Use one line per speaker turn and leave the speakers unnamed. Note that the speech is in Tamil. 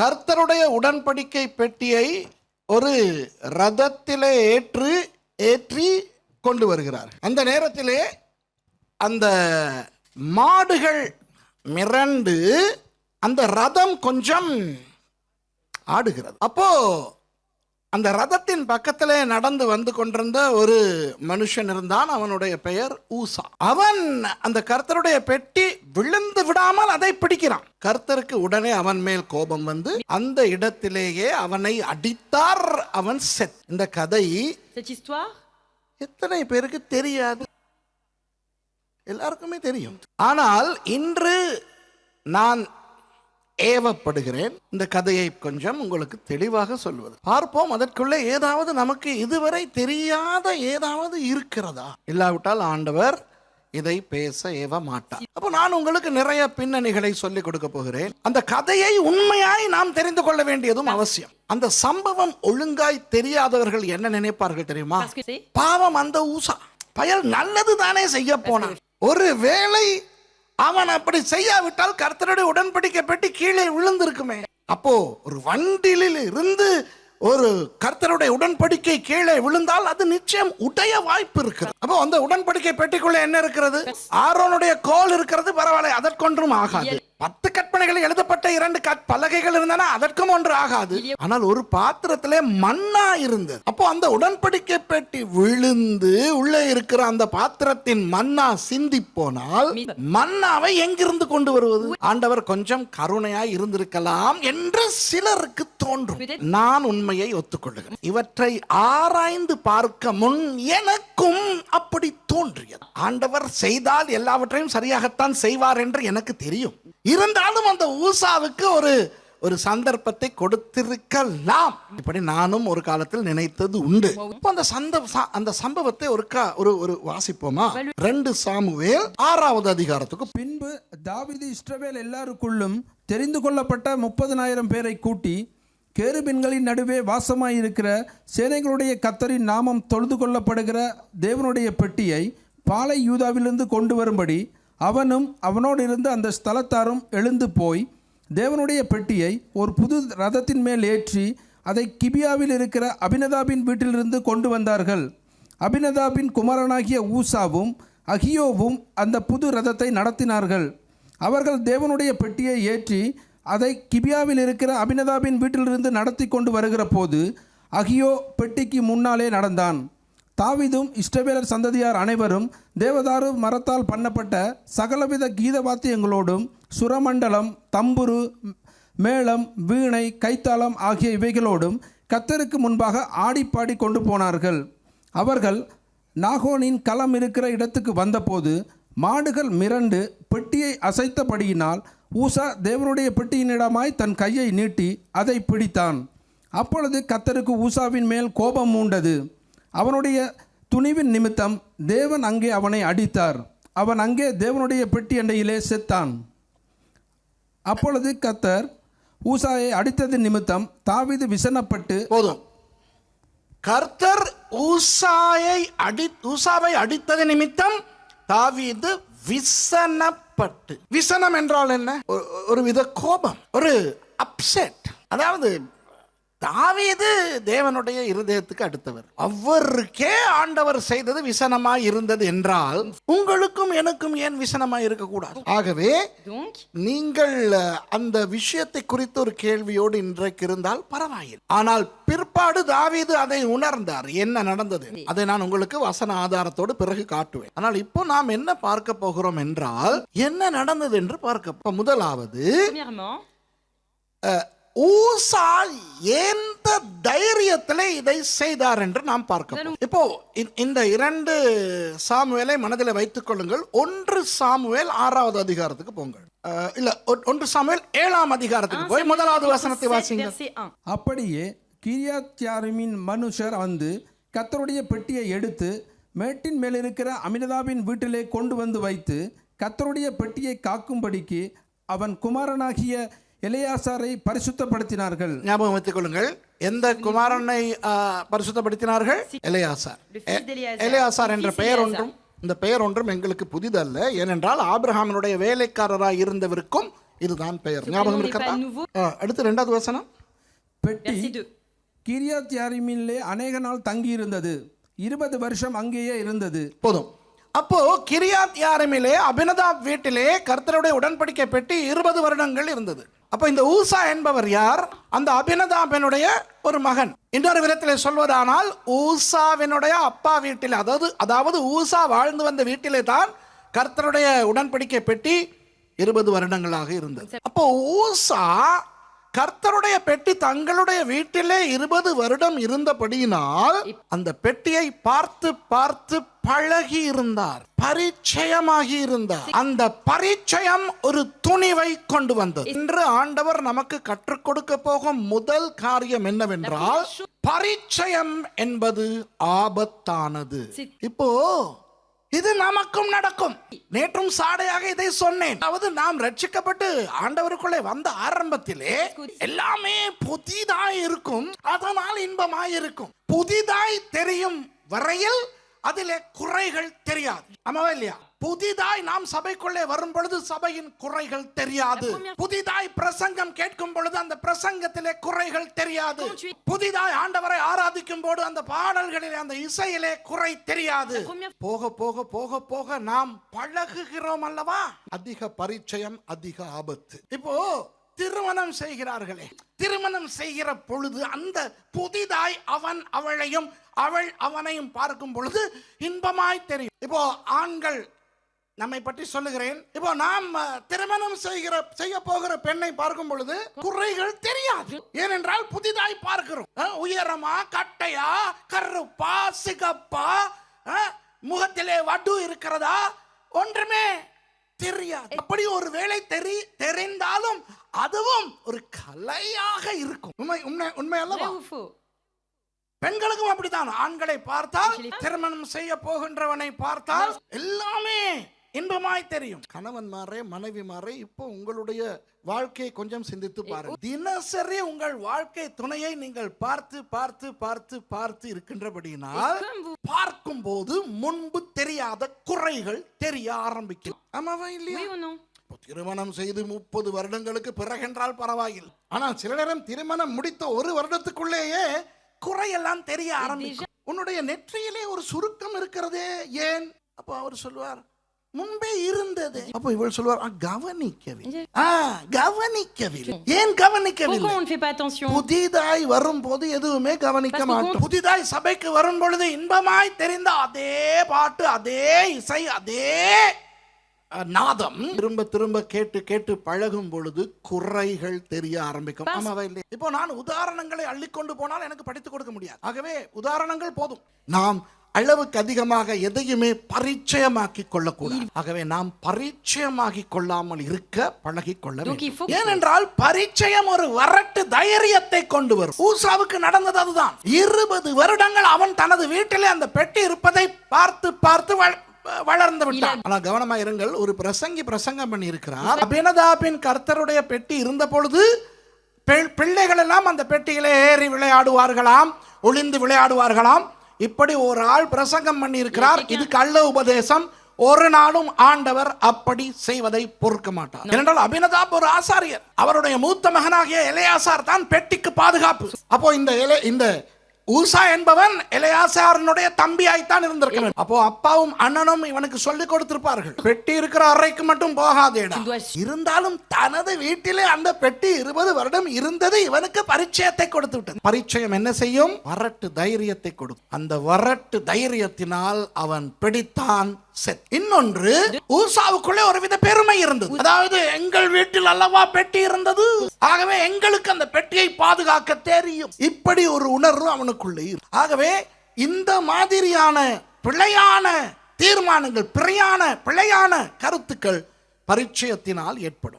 கர்த்தருடைய உடன்படிக்கை பெட்டியை ஒரு ரதத்திலே ஏற்று ஏற்றி கொண்டு வருகிறார். அந்த நேரத்திலே அந்த மாடுகள் மிரண்டு அந்த ரதம் கொஞ்சம் ஆடுகிறது. அப்போ அந்த ரதத்தின் பக்கத்திலே நடந்து வந்து கொண்டிருந்த ஒரு மனுஷன் இருந்தான் அவனுடைய பெயர் ஊசா. அவன் அந்த கர்த்தருடைய பெட்டி விழுந்து விடாமல் அதை பிடிக்கிறான். கர்த்தருக்கு உடனே அவன் மேல் கோபம் வந்து அந்த இடத்திலேயே அவனை அடித்தார் அவன் செத். இந்த கதை எத்தனை பேருக்கு தெரியாது. எல்லாருக்குமே தெரியும். ஆனால் இன்று நான் ஏவப்படுகிறேன். இந்த கதையை கொஞ்சம் உங்களுக்கு தெளிவாக சொல்வது. பார்ப்போம் அதற்குள்ளே ஏதாவது நமக்கு இதுவரை தெரியாத ஏதாவது இருக்கிறதா? இல்லாவிட்டால் ஆண்டவர் இதை பேச ஏவ மாட்டார் அப்போ நான் உங்களுக்கு நிறைய பின்னணிகளை சொல்லிக் கொடுக்க போகிறேன். அந்த கதையை உண்மையாய் நாம் தெரிந்து கொள்ள வேண்டியதும் அவசியம். அந்த சம்பவம் ஒழுங்காய் தெரியாதவர்கள் என்ன நினைப்பார்கள் தெரியுமா? பாவம் அந்த ஊசா. பயல் நல்லது தானே செய்ய போனான். ஒரு வேளை அவன் அப்படி செய்யாவிட்டால் கர்த்தருடைய உடன்படிக்கை பெட்டி கீழே விழுந்திருக்குமே. அப்போ ஒரு வண்டிலில் இருந்து ஒரு கர்த்தருடைய உடன்படிக்கை கீழே விழுந்தால் அது நிச்சயம் உடைய வாய்ப்பு இருக்குது. அப்போ அந்த உடன்படிக்கை பெட்டிக்குள்ள என்ன இருக்கிறது? ஆரோனுடைய கோல் இருக்கிறது பரவாயில்ல அதற்கொன்றும் ஆகாது. பத்து கற்பனைகள் எழுதப்பட்ட இரண்டு பலகைகள் இருந்தன அதற்கும் ஒன்று ஆகாது. ஆனால் ஒரு பாத்திரத்திலே மண்ணா இருந்தது. அப்போ அந்த உடன்படிக்கை பெட்டி விழுந்து உள்ளே இருக்கிற அந்த பாத்திரத்தின் மண்ணா சிந்தி போனால் மன்னாவை எங்கிருந்து கொண்டு வருவது? ஆண்டவர் கொஞ்சம் கருணையாய் இருந்திருக்கலாம் என்று சிலருக்கு தோன்றும். நான் உண்மையை ஒத்துக்கொள்ளுகிறேன். இவற்றை ஆராய்ந்து பார்க்க முன் எனக்கும் அப்படி தோன்றியது. ஆண்டவர் செய்தால் எல்லாவற்றையும் சரியாகத்தான் செய்வார் என்று எனக்கு தெரியும். இருந்தாலும் அந்த ஊசாவுக்கு ஒரு ஒரு சந்தர்ப்பத்தை கொடுத்திருக்கலாம். இப்படி நானும் ஒரு காலத்தில் நினைத்தது உண்டு. இப்போ அந்த சந்த ச- அந்த சம்பவத்தை ஒரு கா- ஒரு ஒரு வாசிப்போமா? ரெண்டு சாமுவேல் ஆறாவது அதிகாரத்துக்கு
பின்பு தாவீது இஸ்ரவேல் எல்லாருக்குள்ளும் தெரிந்து கொள்ளப்பட்ட முப்பதனாயிரம் பேரை கூட்டி கேருபின்களின் நடுவே வாசமாயிருக்கிற சேனைகளுடைய கத்தரின் நாமம் தொழுது கொள்ளப்படுகிற தேவனுடைய பெட்டியை பாலை யூதாவிலிருந்து கொண்டு வரும்படி அவனும் அவனோடு இருந்த அந்த ஸ்தலத்தாரும் எழுந்து போய் தேவனுடைய பெட்டியை ஒரு புது ரதத்தின் மேல் ஏற்றி அதை கிபியாவில் இருக்கிற அபினதாபின் வீட்டிலிருந்து கொண்டு வந்தார்கள். அபினதாபின் குமாரனாகிய ஊசாவும் அகியோவும் அந்த புது ரதத்தை நடத்தினார்கள். அவர்கள் தேவனுடைய பெட்டியை ஏற்றி அதை கிபியாவில் இருக்கிற அபினதாபின் வீட்டிலிருந்து நடத்தி கொண்டு வருகிற போது அகியோ பெட்டிக்கு முன்னாலே நடந்தான். தாவிதும் இஷ்டவேலர் சந்ததியார் அனைவரும் தேவதாரு மரத்தால் பண்ணப்பட்ட சகலவித கீத வாத்தியங்களோடும் சுரமண்டலம் தம்புரு மேளம் வீணை கைத்தாளம் ஆகிய இவைகளோடும் கத்தருக்கு முன்பாக ஆடிப்பாடி கொண்டு போனார்கள். அவர்கள் நாகோனின் களம் இருக்கிற இடத்துக்கு வந்தபோது மாடுகள் மிரண்டு பெட்டியை அசைத்தபடியினால் ஊசா தேவனுடைய பெட்டியினிடமாய் தன் கையை நீட்டி அதை பிடித்தான். அப்பொழுது கத்தருக்கு ஊசாவின் மேல் கோபம் மூண்டது. அவனுடைய துணிவின் நிமித்தம் தேவன் அங்கே அவனை அடித்தார். அவன் அங்கே தேவனுடைய பெட்டி அண்டையிலே செத்தான். அப்பொழுது கத்தர் ஊசாயை அடித்தது நிமித்தம் தாவீது விசனப்பட்டு
போதும். கர்த்தர் ஊசாயை அடி ஊசாவை அடித்தது நிமித்தம் தாவீது விசனப்பட்டு. விசனம் என்றால் என்ன? ஒரு- ஒரு வித கோபம் ஒரு அப்செட் அதாவது தாவீது தேவனுடைய இருதயத்துக்கு அடுத்தவர். அவருக்கே ஆண்டவர் செய்தது விசனமாய் இருந்தது என்றால் உங்களுக்கும் எனக்கும் ஏன் விசனமாய் இருக்கக்கூடாது? ஆகவே நீங்கள் அந்த விஷயத்தை குறித்து ஒரு கேள்வியோடு இன்றைக்கு இருந்தால் பரவாயில்லை. ஆனால் பிற்பாடு தாவீது அதை உணர்ந்தார். என்ன நடந்தது? அதை நான் உங்களுக்கு வசன ஆதாரத்தோடு பிறகு காட்டுவேன். ஆனால் இப்போ நாம் என்ன பார்க்க போகிறோம் என்றால் என்ன நடந்தது என்று பார்க்க முதலாவது ஊசா எந்த தைரியத்தில் இதை செய்தார் என்று நாம் பார்க்க போகிறோம். இப்போ இந்த- இரண்டு சாமுவேலை மனதில் வைத்துக் கொள்ளுங்கள் ஒன்று சாமுவேல் ஆறாவது அதிகாரத்துக்கு போங்கள் இல்ல ஒன்று சாமுவேல் ஏழாம் அதிகாரத்துக்கு போய் முதலாவது வசனத்தை
7,
வாசிங்க
verset 1.
அப்படியே கிரியாத்யாரிமின் மனுஷர் வந்து கத்தருடைய பெட்டியை எடுத்து மேட்டின் மேலிருக்கிற அமினதாவின் வீட்டிலே கொண்டு வந்து வைத்து கத்தருடைய பெட்டியை காக்கும்படிக்கு அவன் குமாரனாகிய எலையாசாரை பரிசுத்தப்படுத்தினார்கள்.
ஞாபகம் வைத்துக் கொள்ளுங்கள் எந்த குமாரனை பரிசுத்தப்படுத்தினார்கள்? எலையாசார். எலையாசார் என்ற பெயர். ஒன்றும் இந்த பெயர் ஒன்றும் எங்களுக்கு புதிதல்ல. ஏனென்றால் ஆபிரகாமினுடைய வேலைக்காரராய் இருந்தவருக்கும் இதுதான் பெயர். ஞாபகம்
prénom n'est
இருக்கா
pas nouveau.
அடுத்து ரெண்டாவது வசனம்.
பெட்டி
Verset 2.
கிரியாத் யாரிமிலே அநேக நாள் தங்கியிருந்தது. இருபது வருஷம் அங்கேயே இருந்தது.
போதும். அப்போ கிரியாத் யாரமிலே அபினதாப் வீட்டிலே கர்த்தருடைய உடன்படிக்கை பெட்டி இருபது வருடங்கள் இருந்தது. அப்போ இந்த ஊசா என்பவர் யார்? அந்த அபினதாபனுடைய ஒரு மகன். இன்னொரு விதத்தில் சொல்வதானால் ஊசாவினுடைய அப்பா வீட்டில் அதாவது அதாவது ஊசா வாழ்ந்து வந்த வீட்டிலே தான் கர்த்தருடைய உடன்படிக்கை பெட்டி இருபது வருடங்களாக இருந்தது. அப்போ ஊசா கர்த்தருடைய பெட்டி தங்களுடைய வீட்டிலே இருபது வருடம் இருந்தபடியினால் அந்த பெட்டியை பார்த்து பார்த்து பழகி இருந்தார் பரிச்சயமாகி இருந்தார். அந்த பரிச்சயம் ஒரு துணிவை கொண்டு வந்தது. இன்று ஆண்டவர் நமக்கு கற்றுக் கொடுக்க போகும் முதல் காரியம் என்னவென்றால் பரிச்சயம் என்பது ஆபத்தானது. இப்போ இது நமக்கும் நடக்கும். நேற்றும் சாடையாக இதை சொன்னேன். அதாவது நாம் ரட்சிக்கப்பட்டு ஆண்டவருக்குள்ளே வந்த ஆரம்பத்திலே எல்லாமே புதிதாய் இருக்கும். அதனால் இன்பமாய் இருக்கும் புதிதாய் தெரியும் வரையில் அதிலே குறைகள் தெரியாது. ஆமாவா இல்லையா? புதிதாய் நாம் சபைக்குள்ளே வரும் பொழுது சபையின் குறைகள் தெரியாது. புதிதாய் பிரசங்கம் கேட்கும் பொழுது அந்த பிரசங்கத்திலே குறைகள் தெரியாது. புதிதாய் ஆண்டவரை ஆராதிக்கும் போது அந்த பாடல்களிலே அந்த இசையிலே குறை தெரியாது. போக போக போக போக நாம் பழகுகிறோம் அல்லவா? அதிக பரிச்சயம் அதிக ஆபத்து. இப்போ திருமணம் செய்கிறார்களே திருமணம் செய்கிற பொழுது அந்த புதிதாய் அவன் அவளையும் அவள் அவனையும் பார்க்கும் பொழுது இன்பமாய் தெரியும். இப்போ ஆண்கள் நம்மை பற்றி சொல்லுகிறேன். இப்போ நாம் திருமணம் செய்கிற செய்ய போகிற பெண்ணை பார்க்கும் பொழுது குறைகள் தெரியாது. ஏனென்றால் புதிதாய் பார்க்கிறோம். உயரமா கட்டையா கருப்பா சிகப்பா முகத்திலே வடு இருக்கிறதா? ஒன்றுமே தெரியாது. அப்படி ஒரு வேளை தெரி தெரிந்தாலும் அதுவும் ஒரு கலையாக இருக்கும். உண்மை உண்மை உண்மை அல்லவா?
Vrai ou faux
பெண்களுக்கும் அப்படித்தான். ஆண்களை பார்த்தால் திருமணம் செய்ய போகின்றவனை பார்த்தால் எல்லாமே இன்பமாய் தெரியும். கணவன்மாரே மனைவிமாரே இப்போ உங்களுடைய வாழ்க்கையை கொஞ்சம் சிந்தித்து பாருங்க. தினசரி உங்கள் வாழ்க்கை துணையை நீங்கள் பார்த்து பார்த்து பார்த்து பார்த்து
vous.
பார்க்கும் போது முன்பு தெரியாத குறைகள் தெரிய ஆரம்பிக்கும். ஆமாவா இல்லையா? திருமணம் செய்து முப்பது வருடங்களுக்கு பிறகென்றால் பரவாயில்லை. ஆனால் சில நேரம் திருமணம் முடித்த ஒரு வருடத்துக்குள்ளேயே குறையெல்லாம் தெரிய ஆரம்பிக்கும். உன்னுடைய நெற்றியிலே ஒரு சுருக்கம் இருக்கிறதே ஏன்? அப்போ அவர் சொல்வார் முன்பே இருந்தது. அப்போ இவள் சொல்வார் "ஆ, கவனிக்கவில்லை. கவனிக்கவில்லை. ஏன் கவனிக்கவில்லை? புதிதாய் வரும்போது எதுவுமே கவனிக்க மாட்டோம். புதிதாய் சபைக்கு வரும் பொழுது இன்பமாய் தெரிந்த அதே பாட்டு அதே இசை அதே நாதம். திரும்ப திரும்ப கேட்டு கேட்டு பழகும் பொழுது குறைகள் தெரிய ஆரம்பிக்கும். ஆமாவா இல்லையா? இப்போ நான் உதாரணங்களை அள்ளிக்கொண்டு போனால் எனக்கு படித்துக் கொடுக்க முடியாது. ஆகவே உதாரணங்கள் போதும். நாம் அளவுக்கு அதிகமாக எதையுமே பரிச்சயமாக்கி கொள்ளக்கூடாது. ஆகவே நாம் பரிச்சயமாகி கொள்ளாமல் இருக்க பழகி கொள்ள ஏனென்றால் பரிச்சயம் ஒரு வரட்டு தைரியத்தை கொண்டு வரும். ஊசாவுக்கு நடந்தது அதுதான். இருபது வருடங்கள் அவன் தனது வீட்டிலே அந்த பெட்டி இருப்பதை பார்த்து பார்த்து வள- வளர்ந்து விட்டான். ஆனா கவனமா இருங்கள் ஒரு பிரசங்கி பிரசங்கம் பண்ணி இருக்கிறார் அபினதாபின் கர்த்தருடைய பெட்டி இருந்த பொழுது பிள்ளைகள் எல்லாம் அந்த பெட்டியிலே ஏறி விளையாடுவார்களாம் ஒளிந்து விளையாடுவார்களாம். இப்படி ஒரு ஆள் பிரசங்கம் பண்ணி இருக்கிறார் இது கள்ள உபதேசம். ஒரு நாளும் ஆண்டவர் அப்படி செய்வதை பொறுக்க மாட்டார். ஏனென்றால் அபினதாப் ஒரு ஆசாரியர். அவருடைய மூத்த மகனாகிய எலையாசார் தான் பெட்டிக்கு பாதுகாப்பு. அப்போ இந்த இலை இந்த ஊசா என்பவன் எலையாசாரனுடைய தம்பியாய்த்தான் இருந்திருக்க வேண்டும். அப்போ அப்பாவும் அண்ணனும் இவனுக்கு சொல்லி கொடுத்திருப்பார்கள். பெட்டி இருக்கிற அறைக்கு மட்டும் போகாதேடா. இருந்தாலும் தனது வீட்டிலே அந்த பெட்டி இருபது வருடம் இருந்தது இவனுக்கு பரிச்சயத்தை கொடுத்து விட்டது. பரிச்சயம் என்ன செய்யும்? வரட்டு தைரியத்தை கொடுக்கும் அந்த வரட்டு தைரியத்தினால் அவன் பிடித்தான். இன்னொன்று ஊசாவுக்குள்ளே ஒருவித பெருமை இருந்தது. அதாவது எங்கள் வீட்டில் அல்லவா பெட்டி இருந்தது? ஆகவே எங்களுக்கு அந்த பெட்டியை பாதுகாக்க தெரியும். இப்படி ஒரு உணர்வு அவனுக்குள்ளே ஆகவே இந்த மாதிரியான பிழையான தீர்மானங்கள் பிழையான பிழையான கருத்துக்கள் பரிச்சயத்தினால் ஏற்படும்.